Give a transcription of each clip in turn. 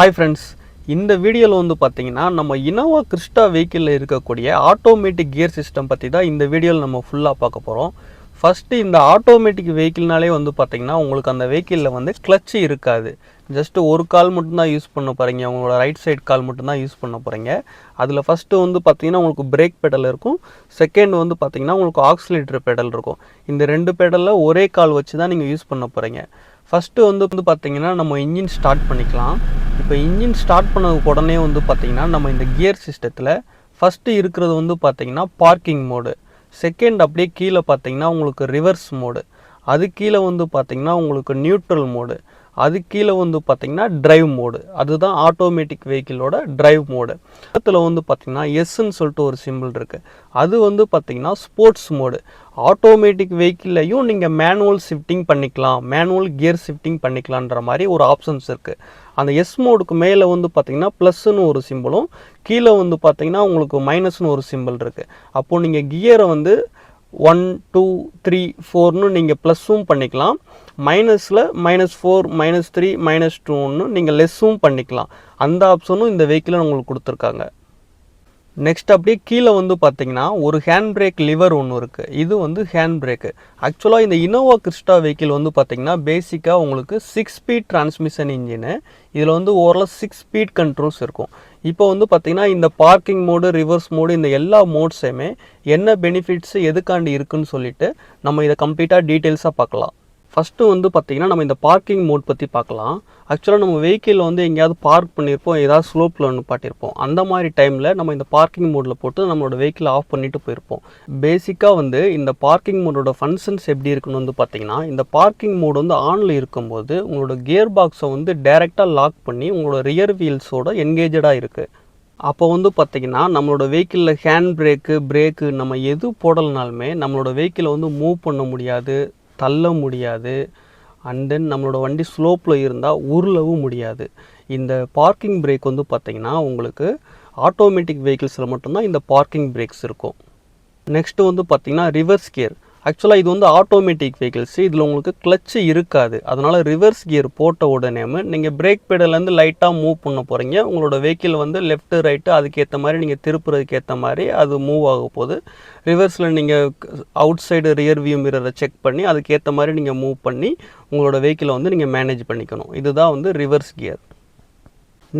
Hi friends இந்த வீடியோவில் வந்து பார்த்தீங்கன்னா நம்ம இனோவா கிறிஸ்டா வெஹிக்கிளில் இருக்கக்கூடிய ஆட்டோமேட்டிக் கியர் சிஸ்டம் பற்றி தான் இந்த வீடியோவில் நம்ம ஃபுல்லாக பார்க்க போகிறோம் ஃபஸ்ட்டு இந்த ஆட்டோமேட்டிக் வெஹிக்கிள்னாலே வந்து பார்த்தீங்கன்னா உங்களுக்கு அந்த வெஹிக்கிளில் வந்து கிளச்சு இருக்காது. ஜஸ்ட்டு ஒரு கால் மட்டும்தான் யூஸ் பண்ண போகிறீங்க உங்களோட ரைட் சைட் கால் மட்டும்தான் யூஸ் பண்ண போகிறீங்க அதில் ஃபஸ்ட்டு வந்து பார்த்தீங்கன்னா உங்களுக்கு பிரேக் பெடல் இருக்கும். செகண்ட் வந்து பார்த்தீங்கன்னா உங்களுக்கு ஆக்சிலேட்டர் பெடல் இருக்கும். இந்த ரெண்டு பெடலில் ஒரே கால் வச்சு தான் நீங்கள் யூஸ் பண்ண போகிறீங்க ஃபஸ்ட்டு வந்து வந்து பார்த்தீங்கன்னா நம்ம இன்ஜின் ஸ்டார்ட் பண்ணிக்கலாம். இப்போ இன்ஜின் ஸ்டார்ட் பண்ணதுக்கு உடனே வந்து பார்த்திங்கன்னா நம்ம இந்த கியர் சிஸ்டத்தில் ஃபஸ்ட்டு இருக்கிறது வந்து பார்த்திங்கன்னா பார்க்கிங் மோடு செகண்ட் அப்படியே கீழே பார்த்தீங்கன்னா உங்களுக்கு ரிவர்ஸ் மோடு அது கீழே வந்து பார்த்திங்கன்னா உங்களுக்கு நியூட்ரல் மோடு அது கீழே வந்து பார்த்திங்கன்னா ட்ரைவ் மோடு அதுதான் ஆட்டோமேட்டிக் வெஹிக்கிளோட ட்ரைவ் மோடு பக்கத்தில் வந்து பார்த்தீங்கன்னா எஸ்ன்னு சொல்லிட்டு ஒரு சிம்பிள் இருக்குது அது வந்து பார்த்தீங்கன்னா ஸ்போர்ட்ஸ் மோடு ஆட்டோமேட்டிக் வெஹிக்கிள்லையும் நீங்கள் மேனுவல் ஷிஃப்டிங் பண்ணிக்கலாம். மேனுவல் கியர் ஷிஃப்டிங் பண்ணிக்கலான்ற மாதிரி ஒரு ஆப்ஷன்ஸ் இருக்குது அந்த எஸ் மோடுக்கு மேலே வந்து பார்த்தீங்கன்னா ப்ளஸ்ன்னு ஒரு சிம்பிளும் கீழே வந்து பார்த்திங்கன்னா உங்களுக்கு மைனஸ்னு ஒரு சிம்பிள் இருக்குது அப்போது நீங்கள் கியரை வந்து ஒன் டூ த்ரீ ஃபோர்னு நீங்கள் ப்ளஸ்ஸும் பண்ணிக்கலாம். மைனஸில் minus four minus three minus டூன்னு நீங்கள் லெஸ்ஸும் பண்ணிக்கலாம். அந்த ஆப்ஷனும் இந்த வெஹிக்கிளில் உங்களுக்கு கொடுத்துருக்காங்க. நெக்ஸ்ட் அப்படியே கீழே வந்து பார்த்தீங்கன்னா ஒரு ஹேண்ட் பிரேக் லிவர் ஒன்று இருக்குது இது வந்து ஹேண்ட் பிரேக்கு ஆக்சுவலாக இந்த இனோவா கிறிஸ்டா வெஹிக்கிள் வந்து பார்த்தீங்கன்னா பேசிக்காக உங்களுக்கு சிக்ஸ் ஸ்பீட் டிரான்ஸ்மிஷன் இன்ஜினு இதில் வந்து ஓரளவு சிக்ஸ் ஸ்பீட் கண்ட்ரோல்ஸ் இருக்கும். இப்போ வந்து பார்த்தீங்கன்னா இந்த பார்க்கிங் மோடு ரிவர்ஸ் மோடு இந்த எல்லா மோட்ஸையுமே என்ன பெனிஃபிட்ஸ் எதுக்காண்டி இருக்குன்னு சொல்லிட்டு நம்ம இதை கம்ப்ளீட்டாக டீட்டெயில்ஸாக பார்க்கலாம். ஃபஸ்ட்டு வந்து பார்த்திங்கன்னா நம்ம இந்த பார்க்கிங் மோட் பற்றி பார்க்கலாம் ஆக்சுவலாக நம்ம வெஹிக்கிளில் வந்து எங்கேயாவது பார்க் பண்ணியிருப்போம் ஏதாவது ஸ்லோப்பில் ஒன்று பாட்டியிருப்போம் அந்த மாதிரி டைமில் நம்ம இந்த பார்க்கிங் மோடில் போட்டு நம்மளோட வெஹிக்கிளை ஆஃப் பண்ணிட்டு போயிருப்போம். பேசிக்காக வந்து இந்த பார்க்கிங் மோடோட ஃபங்க்ஷன்ஸ் எப்படி இருக்குன்னு வந்து பார்த்திங்கன்னா இந்த பார்க்கிங் மோடு வந்து ஆனில் இருக்கும்போது உங்களோட கியர் பாக்ஸை வந்து டைரெக்டாக லாக் பண்ணி உங்களோட ரியர் வீல்ஸோட என்கேஜடாக இருக்குது அப்போ வந்து பார்த்திங்கன்னா நம்மளோட வெஹிக்கிளில் ஹேண்ட் பிரேக்கு பிரேக்கு நம்ம எது போடலனாலுமே நம்மளோட வெஹிக்கிளை வந்து மூவ் பண்ண முடியாது. தள்ள முடியாது. அண்ட் தென் நம்மளோட வண்டி ஸ்லோப்பில் இருந்தால் உருளவும் முடியாது. இந்த பார்க்கிங் பிரேக் வந்து பார்த்திங்கன்னா உங்களுக்கு ஆட்டோமேட்டிக் வெஹிக்கிள்ஸில் மட்டும்தான் இந்த பார்க்கிங் பிரேக்ஸ் இருக்கும். நெக்ஸ்ட்டு வந்து பார்த்திங்கன்னா ரிவர்ஸ் கியர் ஆக்சுவலாக இது வந்து ஆட்டோமேட்டிக் வெஹிக்கிள்ஸ் இதில் உங்களுக்கு கிளச்சு இருக்காது. அதனால் ரிவர்ஸ் கியர் போட்ட உடனேமே நீங்கள் பிரேக் பேடலேருந்து லைட்டாக மூவ் பண்ண போகிறீங்க உங்களோட வெஹிக்கிள் வந்து லெஃப்ட்டு ரைட்டு அதுக்கேற்ற மாதிரி நீங்கள் திருப்புறதுக்கு ஏற்ற மாதிரி அது மூவ் ஆக போகுது. ரிவர்ஸில் நீங்கள் அவுட் சைடு ரியர் வியூ மிரரை செக் பண்ணி அதுக்கேற்ற மாதிரி நீங்கள் மூவ் பண்ணி உங்களோட வெஹிக்கிளை வந்து நீங்கள் மேனேஜ் பண்ணிக்கணும். இதுதான் வந்து ரிவர்ஸ் கியர்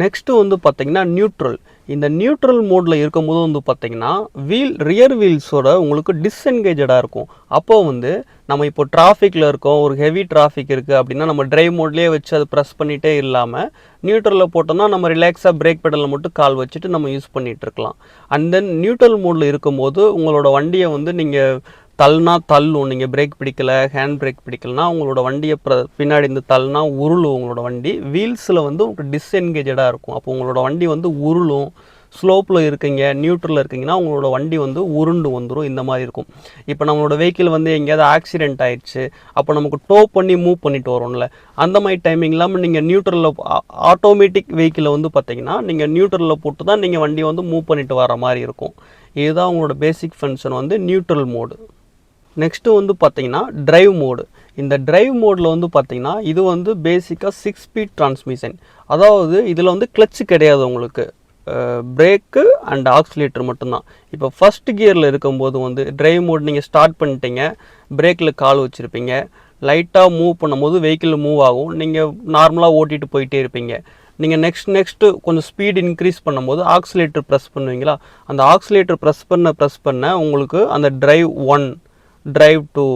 நெக்ஸ்ட்டு வந்து பார்த்திங்கன்னா நியூட்ரல் இந்த நியூட்ரல் மோடில் இருக்கும்போது வந்து பார்த்திங்கன்னா வீல் ரியர் வீல்ஸோட உங்களுக்கு டிஸ்என்கேஜடாக இருக்கும். அப்போது வந்து நம்ம இப்போ டிராஃபிக்கில் இருக்கோம் ஒரு ஹெவி டிராஃபிக் இருக்குது அப்படின்னா நம்ம ட்ரைவ் மோட்லேயே வச்சு அதை ப்ரெஸ் பண்ணிகிட்டே இல்லாமல் நியூட்ரலில் போட்டோம்னா நம்ம ரிலாக்ஸாக பிரேக் பெடலில் மட்டும் கால் வச்சுட்டு நம்ம யூஸ் பண்ணிகிட்டு இருக்கலாம். அண்ட் தென் நியூட்ரல் மோடில் இருக்கும்போது உங்களோட வண்டியை வந்து நீங்கள் தள்ளுனா தள்ளும் நீங்கள் பிரேக் பிடிக்கல ஹேண்ட் பிரேக் பிடிக்கலனா உங்களோட வண்டியை ப்ர பின்னாடி இந்த தள்ளுனா உருளும் உங்களோட வண்டி. வீல்ஸில் வந்து உங்களுக்கு டிஸ்என்கேஜடாக இருக்கும். அப்போ உங்களோட வண்டி வந்து உருளும். ஸ்லோப்பில் இருக்கீங்க நியூட்ரலில் இருக்கீங்கன்னா உங்களோட வண்டி வந்து உருண்டு வந்துடும் இந்த மாதிரி இருக்கும். இப்போ நம்மளோட வெஹிக்கிள் வந்து எங்கேயாவது ஆக்சிடென்ட் ஆயிடுச்சு. அப்போ நமக்கு டோ பண்ணி மூவ் பண்ணிட்டு வரோம்ல. அந்த மாதிரி டைமிங் இல்லாமல் நீங்கள் நியூட்ரலில் ஆட்டோமேட்டிக் வெஹிக்கிளை வந்து பார்த்தீங்கன்னா நீங்கள் நியூட்ரலில் போட்டு தான் நீங்கள் வண்டியை வந்து மூவ் பண்ணிட்டு வர மாதிரி இருக்கும். இதுதான் உங்களோட பேசிக் ஃபங்க்ஷன் வந்து நியூட்ரல் மோடு நெக்ஸ்ட்டு வந்து பார்த்தீங்கன்னா ட்ரைவ் மோடு இந்த ட்ரைவ் மோடில் வந்து பார்த்தீங்கன்னா இது வந்து பேசிக்காக சிக்ஸ் ஸ்பீட் டிரான்ஸ்மிஷன் அதாவது இதில் வந்து கிளச்சு கிடையாது உங்களுக்கு. பிரேக்கு அண்ட் ஆக்சிலேட்டர் மட்டும்தான். இப்போ ஃபஸ்ட் கியரில் இருக்கும்போது வந்து ட்ரைவ் மோட் நீங்கள் ஸ்டார்ட் பண்ணிட்டீங்க. பிரேக்கில் கால் வச்சுருப்பீங்க. லைட்டாக மூவ் பண்ணும்போது வெஹிக்கிள் மூவ் ஆகும். நீங்கள் நார்மலாக ஓட்டிகிட்டு போயிட்டே இருப்பீங்க. நீங்கள் நெக்ஸ்ட் நெக்ஸ்ட்டு கொஞ்சம் ஸ்பீடு இன்க்ரீஸ் பண்ணும்போது ஆக்சிலேட்டர் ப்ரெஸ் பண்ணுவீங்களா? அந்த ஆக்சிலேட்டர் ப்ரெஸ் பண்ண ப்ரெஸ் பண்ண உங்களுக்கு அந்த drive one drive two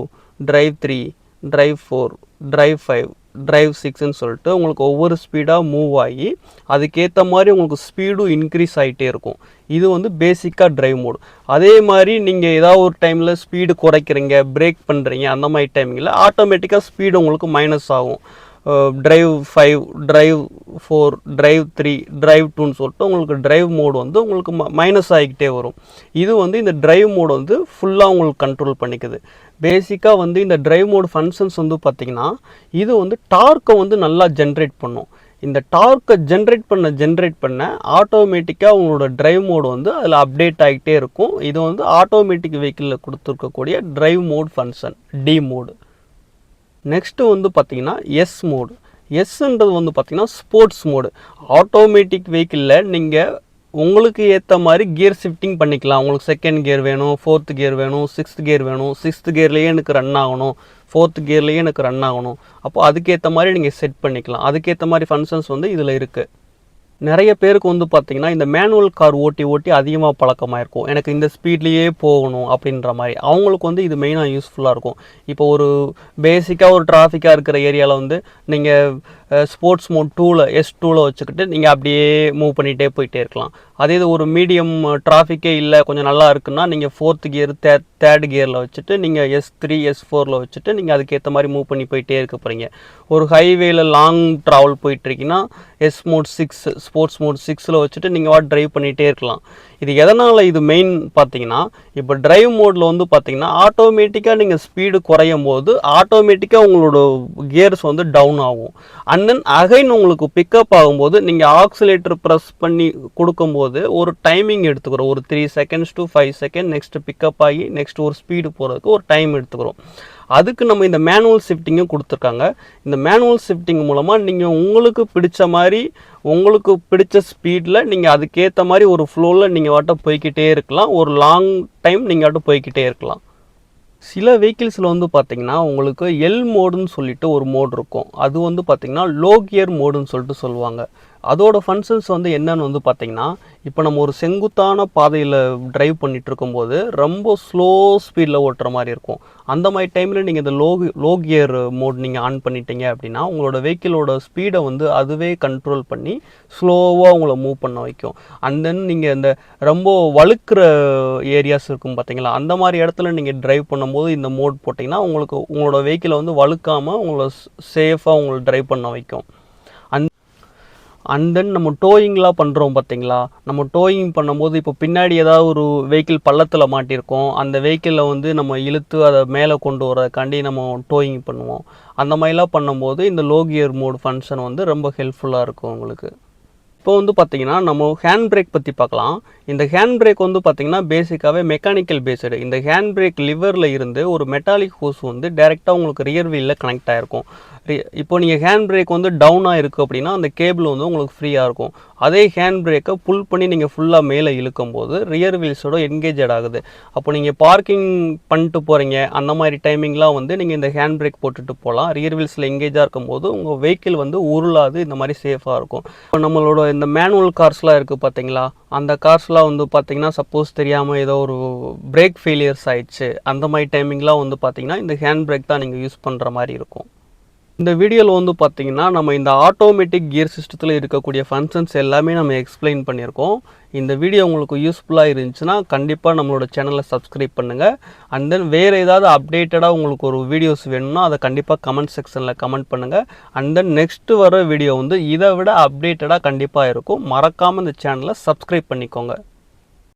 drive three drive four drive five drive சிக்ஸ்ன்னு சொல்லிட்டு உங்களுக்கு ஒவ்வொரு ஸ்பீடாக மூவ் ஆகி அதுக்கேற்ற மாதிரி உங்களுக்கு ஸ்பீடும் இன்க்ரீஸ் ஆகிட்டே இருக்கும். இது வந்து பேசிக்காக ட்ரைவ் மோடு அதே மாதிரி நீங்கள் ஏதாவது ஒரு டைமில் ஸ்பீடு குறைக்கிறீங்க பிரேக் பண்ணுறீங்க அந்த மாதிரி டைமிங்கில் ஆட்டோமேட்டிக்காக ஸ்பீடு உங்களுக்கு மைனஸ் ஆகும். Drive five drive four drive three drive டூன்னு சொல்லிட்டு உங்களுக்கு டிரைவ் மோடு வந்து உங்களுக்கு மைனஸ் ஆகிக்கிட்டே வரும். இது வந்து இந்த டிரைவ் மோடு வந்து ஃபுல்லாக உங்களுக்கு கண்ட்ரோல் பண்ணிக்குது. பேசிக்காக வந்து இந்த டிரைவ் மோடு ஃபங்க்ஷன்ஸ் வந்து பார்த்திங்கன்னா இது வந்து டார்க்கை வந்து நல்லா ஜென்ரேட் பண்ணும். இந்த டார்க்கை ஜென்ரேட் பண்ண ஜென்ரேட் பண்ண ஆட்டோமேட்டிக்காக உங்களோட டிரைவ் மோடு வந்து அதில் அப்டேட் ஆகிட்டே இருக்கும். இது வந்து ஆட்டோமேட்டிக் வெஹிக்கிளில் கொடுத்துருக்கக்கூடிய drive mode function D mode next வந்து பார்த்திங்கன்னா எஸ் மோடு எஸ்ன்றது வந்து பார்த்தீங்கன்னா ஸ்போர்ட்ஸ் மோடு ஆட்டோமேட்டிக் வெஹிக்கிளில் நீங்கள் உங்களுக்கு ஏற்ற மாதிரி கியர் ஷிஃப்டிங் பண்ணிக்கலாம். உங்களுக்கு செகண்ட் கியர் வேணும் ஃபோர்த் கியர் வேணும் சிக்ஸ்த் கியர் வேணும். சிக்ஸ்த் கியர்லேயே எனக்கு ரன் ஆகணும். ஃபோர்த் கியர்லேயே எனக்கு ரன் ஆகணும். அப்போ அதுக்கேற்ற மாதிரி நீங்கள் செட் பண்ணிக்கலாம். அதுக்கேற்ற மாதிரி ஃபங்க்ஷன்ஸ் வந்து இதில் இருக்குது நிறைய பேருக்கு வந்து பார்த்தீங்கன்னா இந்த மேனுவல் கார் ஓட்டி ஓட்டி அதிகமாக பழக்கமாயிருக்கும். எனக்கு இந்த ஸ்பீட்லேயே போகணும் அப்படின்ற மாதிரி. அவங்களுக்கு வந்து இது மெயினாக யூஸ்ஃபுல்லாக இருக்கும். இப்போ ஒரு பேசிக்காக ஒரு டிராஃபிக்காக இருக்கிற ஏரியாவில் வந்து நீங்கள் ஸ்போர்ட்ஸ் மோட் டூவில் எஸ் டூவில் வச்சுக்கிட்டு நீங்கள் அப்படியே மூவ் பண்ணிகிட்டே போயிட்டே இருக்கலாம். அதே இது ஒரு மீடியம் டிராஃபிக்கே இல்லை கொஞ்சம் நல்லா இருக்குன்னா நீங்கள் ஃபோர்த் கியர் தே தேர்ட் கியரில் வச்சுட்டு நீங்கள் எஸ் த்ரீ எஸ் ஃபோரில் வச்சுட்டு நீங்கள் அதுக்கேற்ற மாதிரி மூவ் பண்ணி போயிட்டே இருக்க போகிறீங்க ஒரு ஹைவேயில் long travel போயிட்டுருக்கீங்கன்னா S mode six sports mode சிக்ஸில் வச்சுட்டு நீங்கள் வாட் ட்ரைவ் பண்ணிகிட்டே இருக்கலாம். இது எதனால் இது மெயின் பார்த்தீங்கன்னா இப்போ ட்ரைவ் மோடில் வந்து பார்த்தீங்கன்னா ஆட்டோமேட்டிக்காக நீங்கள் ஸ்பீடு குறையும் போது ஆட்டோமேட்டிக்காக உங்களோட கியர்ஸ் வந்து டவுன் ஆகும். அண்ட் தென் அகைன் உங்களுக்கு பிக்கப் ஆகும்போது நீங்கள் ஆக்சிலேட்டர் ப்ரெஸ் பண்ணி கொடுக்கும்போது ஒரு டைமிங் எடுத்துக்கிறோம். ஒரு three seconds to five second next pickup ஆகி நெக்ஸ்ட் ஒரு ஸ்பீடு போகிறதுக்கு ஒரு டைம் எடுத்துக்கிறோம். அதுக்கு நம்ம இந்த மேனுவல் ஷிஃப்டிங்கும் கொடுத்துருக்காங்க. இந்த மேனுவல் ஷிஃப்டிங் மூலமாக நீங்கள் உங்களுக்கு பிடிச்ச மாதிரி உங்களுக்கு பிடிச்ச ஸ்பீடில் நீங்கள் அதுக்கேற்ற மாதிரி ஒரு ஃப்ளோவில் நீங்கள் வாட்ட போய்க்கிட்டே இருக்கலாம். ஒரு லாங் டைம் நீங்கள் வாட்ட போய்க்கிட்டே இருக்கலாம். சில வெஹிக்கிள்ஸில் வந்து பார்த்திங்கன்னா உங்களுக்கு எல் மோடுன்னு சொல்லிட்டு ஒரு மோடு இருக்கும். அது வந்து பார்த்திங்கன்னா லோ கியர் மோடுன்னு சொல்லிட்டு சொல்லுவாங்க. அதோட ஃபங்க்ஷன்ஸ் வந்து என்னன்னு வந்து பார்த்தீங்கன்னா இப்போ நம்ம ஒரு செங்குத்தான பாதையில் டிரைவ் பண்ணிட்டு இருக்கும்போது ரொம்ப ஸ்லோ ஸ்பீடில் ஓட்டுற மாதிரி இருக்கும். அந்த மாதிரி டைமில் நீங்கள் இந்த லோ லோ கியர் மோட் நீங்கள் ஆன் பண்ணிட்டீங்க அப்படின்னா உங்களோட வெஹிக்கிளோட ஸ்பீடை வந்து அதுவே கண்ட்ரோல் பண்ணி ஸ்லோவாக உங்களை மூவ் பண்ண வைக்கும். அண்ட் தென் நீங்கள் இந்த ரொம்ப வழுக்கிற ஏரியாஸ் இருக்கும் பார்த்தீங்களா அந்த மாதிரி இடத்துல நீங்கள் டிரைவ் பண்ணும்போது இந்த மோட் போட்டிங்கன்னா உங்களுக்கு உங்களோட வெஹிக்கிளை வந்து வழுக்காமல் உங்களை சேஃபாக உங்களை டிரைவ் பண்ண வைக்கும். அண்ட் தென் நம்ம டோயிங்லாம் பண்ணுறோம் பார்த்தீங்களா? நம்ம டோயிங் பண்ணும்போது இப்போ பின்னாடி ஏதாவது ஒரு வெஹிக்கிள் பள்ளத்தில் மாட்டியிருக்கோம் அந்த வெஹிக்கிளில் வந்து நம்ம இழுத்து அதை மேலே கொண்டு வரக்காண்டி நம்ம டோயிங் பண்ணுவோம். அந்த மாதிரிலாம் பண்ணும்போது இந்த லோகியர் மோட் ஃபங்க்ஷன் வந்து ரொம்ப ஹெல்ப்ஃபுல்லாக இருக்கும் உங்களுக்கு. இப்போ வந்து பார்த்தீங்கன்னா நம்ம ஹேண்ட் பிரேக் பற்றி பார்க்கலாம். இந்த ஹேண்ட் பிரேக் வந்து பார்த்திங்கன்னா பேசிக்காகவே மெக்கானிக்கல் பேஸ்டு இந்த ஹேண்ட் பிரேக் லிவரில் இருந்து ஒரு மெட்டாலிக் ஹோஸ் வந்து டேரெக்டாக உங்களுக்கு ரியர் வீலில் கனெக்ட் ஆகிருக்கும் இப்போ நீங்கள் ஹேண்ட் பிரேக் வந்து டவுனாக இருக்குது அப்படின்னா அந்த கேபிள் வந்து உங்களுக்கு ஃப்ரீயாக இருக்கும். அதே ஹேண்ட் பிரேக்கை புல் பண்ணி நீங்கள் ஃபுல்லாக மேலே இழுக்கும் போது ரியர் வீல்ஸோட என்கேஜட் ஆகுது. அப்போ நீங்கள் பார்க்கிங் பண்ணிட்டு போகிறீங்க அந்த மாதிரி டைமிங்லாம் வந்து நீங்கள் இந்த ஹேண்ட் பிரேக் போட்டுட்டு போகலாம் ரியர் வீல்ஸில் என்கேஜாக இருக்கும்போது உங்கள் வெஹிக்கிள் வந்து உருளாது இந்த மாதிரி சேஃபாக இருக்கும். இப்போ நம்மளோட இந்த மேனுவல் கார்ஸ்லாம் இருக்குது பார்த்தீங்களா அந்த கார்ஸ்லாம் வந்து பார்த்தீங்கன்னா சப்போஸ் தெரியாமல் ஏதோ ஒரு பிரேக் ஃபெயிலியர்ஸ் ஆயிடுச்சு. அந்த மாதிரி டைமிங்லாம் வந்து பார்த்தீங்கன்னா இந்த ஹேண்ட் பிரேக் தான் நீங்கள் யூஸ் பண்ணுற மாதிரி இருக்கும். இந்த வீடியோவில் வந்து பார்த்தீங்கன்னா நம்ம இந்த ஆட்டோமேட்டிக் கியர் சிஸ்டத்தில் இருக்கக்கூடிய ஃபங்க்ஷன்ஸ் எல்லாமே நம்ம எக்ஸ்பிளைன் பண்ணியிருக்கோம். இந்த வீடியோ உங்களுக்கு யூஸ்ஃபுல்லாக இருந்துச்சுன்னா கண்டிப்பாக நம்மளோட சேனலை சப்ஸ்கிரைப் பண்ணுங்கள் அண்ட் தென் வேறு ஏதாவது அப்டேட்டடாக உங்களுக்கு ஒரு வீடியோஸ் வேணும்னா அதை கண்டிப்பாக கமெண்ட் செக்ஷனில் கமெண்ட் பண்ணுங்கள் அண்ட் தென் நெக்ஸ்ட்டு வர வீடியோ வந்து இதை விட அப்டேட்டடாக கண்டிப்பாக இருக்கும். மறக்காமல் இந்த சேனலை சப்ஸ்கிரைப் பண்ணிக்கோங்க.